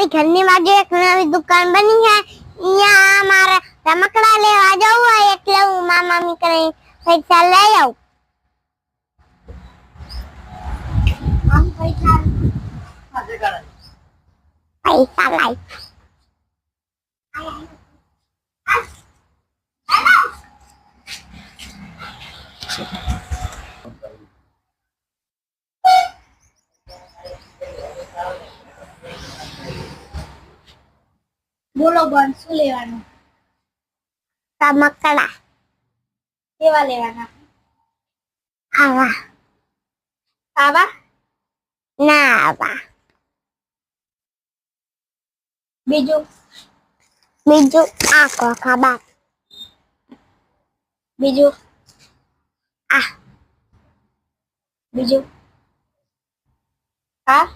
અમારી ઘરની બાજુ એક નવી દુકાન બની છે અહીંયા મારે રમકડા લેવા જવું હોય એટલે હું મામા મમ્મી કરી પૈસા લઈ આવું આમ પૈસા પૈસા લાઈ બોલો બોન શું લેવાનું? રમકડા કેવા લેવાના? આવા. આવા? ના આવા. બીજું? બીજું આ કોકા બાપ. બીજું? આ. બીજું? હા?